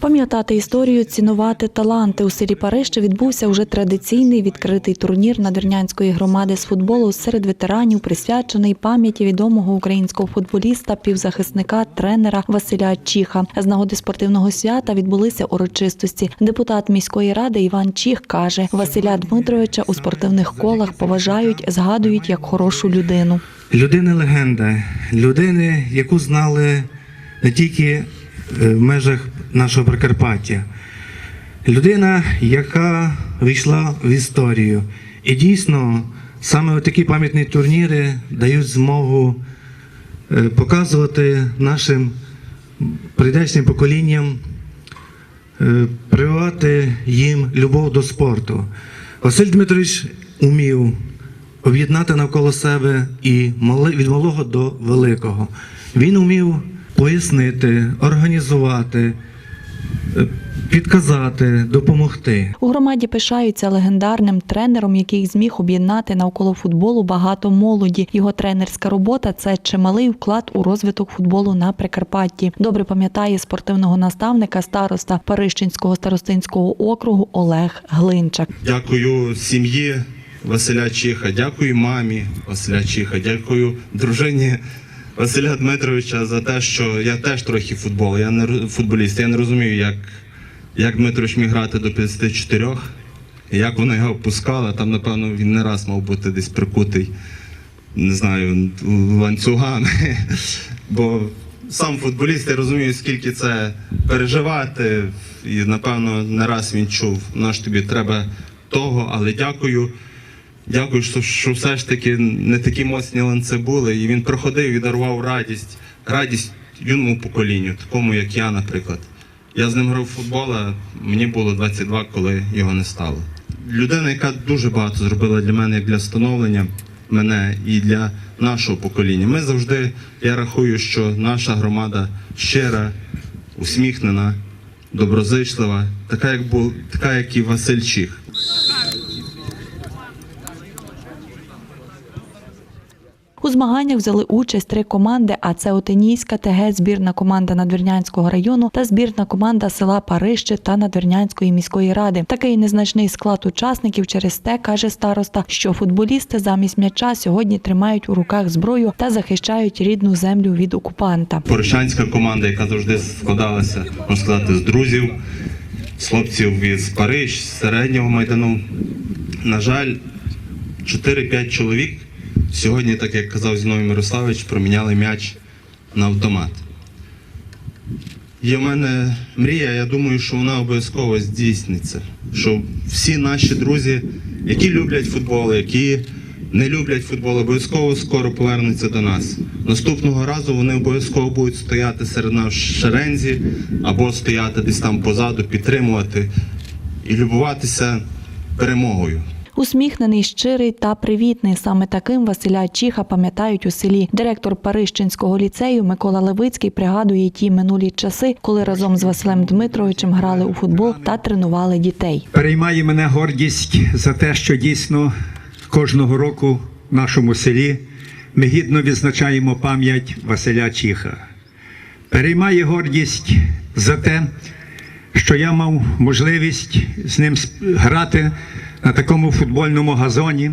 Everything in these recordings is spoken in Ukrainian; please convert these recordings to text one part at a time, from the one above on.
Пам'ятати історію, цінувати таланти у селі Парище відбувся вже традиційний відкритий турнір надвірнянської громади з футболу серед ветеранів, присвячений пам'яті відомого українського футболіста, півзахисника, тренера Василя Чіха. З нагоди спортивного свята відбулися урочистості. Депутат міської ради Іван Чіх каже, Василя Дмитровича у спортивних колах поважають, згадують як хорошу людину. Людина легенда, людини, яку знали не тільки в межах нашого Прикарпаття. Людина, яка війшла в історію. І дійсно, саме такі пам'ятні турніри дають змогу е, показувати нашим прийдешнім поколінням, е, прививати їм любов до спорту. Василь Дмитрович умів об'єднати навколо себе і від малого до великого. Він умів пояснити, організувати, е, підказати, допомогти. У громаді пишаються легендарним тренером, який зміг об'єднати навколо футболу багато молоді. Його тренерська робота це чималий вклад у розвиток футболу на Прикарпатті. Добре пам'ятає спортивного наставника староста Парищинського старостинського округу Олег Глинчак. Дякую сім'ї Василя Чіха, дякую мамі Василя Чіха, дякую дружині Василя Дмитровича за те, що я теж трохи футбол. Я не футболіст. Я не розумію, як, як Дмитрович міг грати до 54, як вони його пускали. Там, напевно, він не раз мав бути десь прикутий, не знаю, ланцюгами. Бо сам футболіст, я розумію, скільки це переживати. І напевно не раз він чув, наш тобі треба того, але дякую. Дякую, що, що все ж таки не такі моцні ланци були. І він проходив і дарував радість, радість юному поколінню, такому як я, наприклад. Я з ним грав в футбол, а мені було 22, коли його не стало. Людина, яка дуже багато зробила для мене як для становлення мене і для нашого покоління. Ми завжди, я рахую, що наша громада щира, усміхнена, доброзичлива, така, як був, така, як і Василь Чіх. У змаганнях взяли участь три команди: а це Отинійська ТГ, збірна команда Надвірнянського району та збірна команда села Парище та Надвірнянської міської ради. Такий незначний склад учасників через те каже староста, що футболісти замість м'яча сьогодні тримають у руках зброю та захищають рідну землю від окупанта. Порощанська команда, яка завжди складалася, можна сказати, з друзів, з хлопців із Париж, з середнього майдану. На жаль, 4-5 чоловік сьогодні, так як казав Зіновій Мирославович, проміняли м'яч на автомат. Є в мене мрія, я думаю, що вона обов'язково здійсниться. Що всі наші друзі, які люблять футбол, які не люблять футбол, обов'язково скоро повернуться до нас. Наступного разу вони обов'язково будуть стояти серед нас в шерензі або стояти десь там позаду, підтримувати і любуватися перемогою. Усміхнений, щирий та привітний. Саме таким Василя Чіха пам'ятають у селі. Директор Парищинського ліцею Микола Левицький пригадує ті минулі часи, коли разом з Василем Дмитровичем грали у футбол та тренували дітей. Переймає мене гордість за те, що дійсно кожного року в нашому селі ми гідно відзначаємо пам'ять Василя Чіха. Переймає гордість за те, що я мав можливість з ним грати на такому футбольному газоні.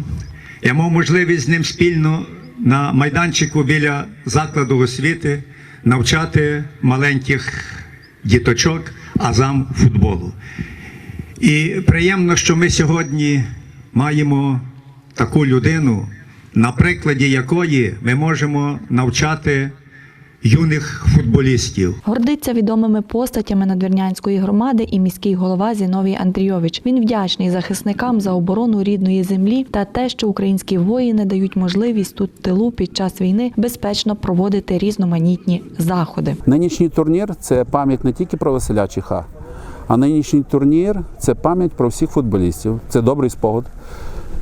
Я мав можливість з ним спільно на майданчику біля закладу освіти навчати маленьких діточок азам футболу. І приємно, що ми сьогодні маємо таку людину, на прикладі якої ми можемо навчати юних футболістів. Гордиться відомими постатями надвірнянської громади і міський голова Зіновій Андрійович. Він вдячний захисникам за оборону рідної землі та те, що українські воїни дають можливість тут тилу під час війни безпечно проводити різноманітні заходи. Нинішній турнір це пам'ять не тільки про Василя Чіха, а нинішній турнір це пам'ять про всіх футболістів. Це добрий спогад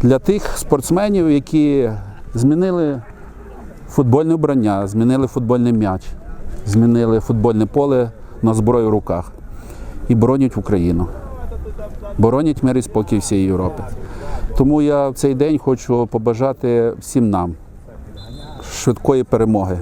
для тих спортсменів, які змінили футбольне вбрання, змінили футбольний м'яч, змінили футбольне поле на зброю в руках і боронять Україну. Боронять мир і спокій всієї Європи. Тому я в цей день хочу побажати всім нам швидкої перемоги.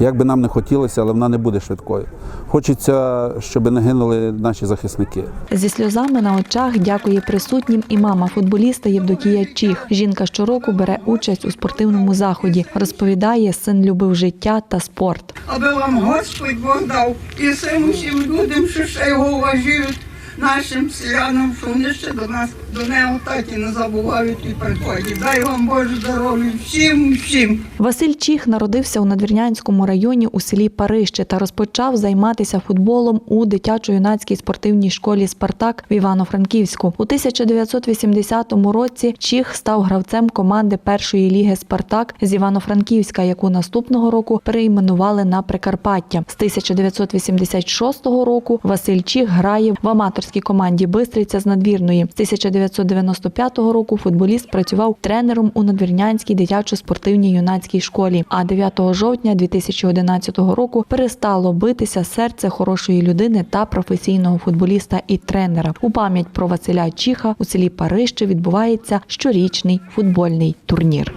Як би нам не хотілося, але вона не буде швидкою. Хочеться, щоб не гинули наші захисники. Зі сльозами на очах дякує присутнім і мама футболіста Євдокія Чіх. Жінка щороку бере участь у спортивному заході. Розповідає, син любив життя та спорт. аби вам Господь Бог дав і усім людям, що ще його уважають, нашим селянам, що вони ще до нас, до нього так і не забувають і приходять. Дай вам Боже здоров'я всім, всім. Василь Чіх народився у Надвірнянському районі у селі Парище та розпочав займатися футболом у дитячо-юнацькій спортивній школі Спартак в Івано-Франківську. У 1980 році Чіх став гравцем команди першої ліги Спартак з Івано-Франківська, яку наступного року перейменували на Прикарпаття. З 1986 року Василь Чіх грає в аматорській команді Бистриця з надвірної. З 1995 року футболіст працював тренером у Надвірнянській дитячо-спортивній юнацькій школі. А 9 жовтня 2011 року перестало битися серце хорошої людини та професійного футболіста і тренера. У пам'ять про Василя Чіха у селі Парище відбувається щорічний футбольний турнір.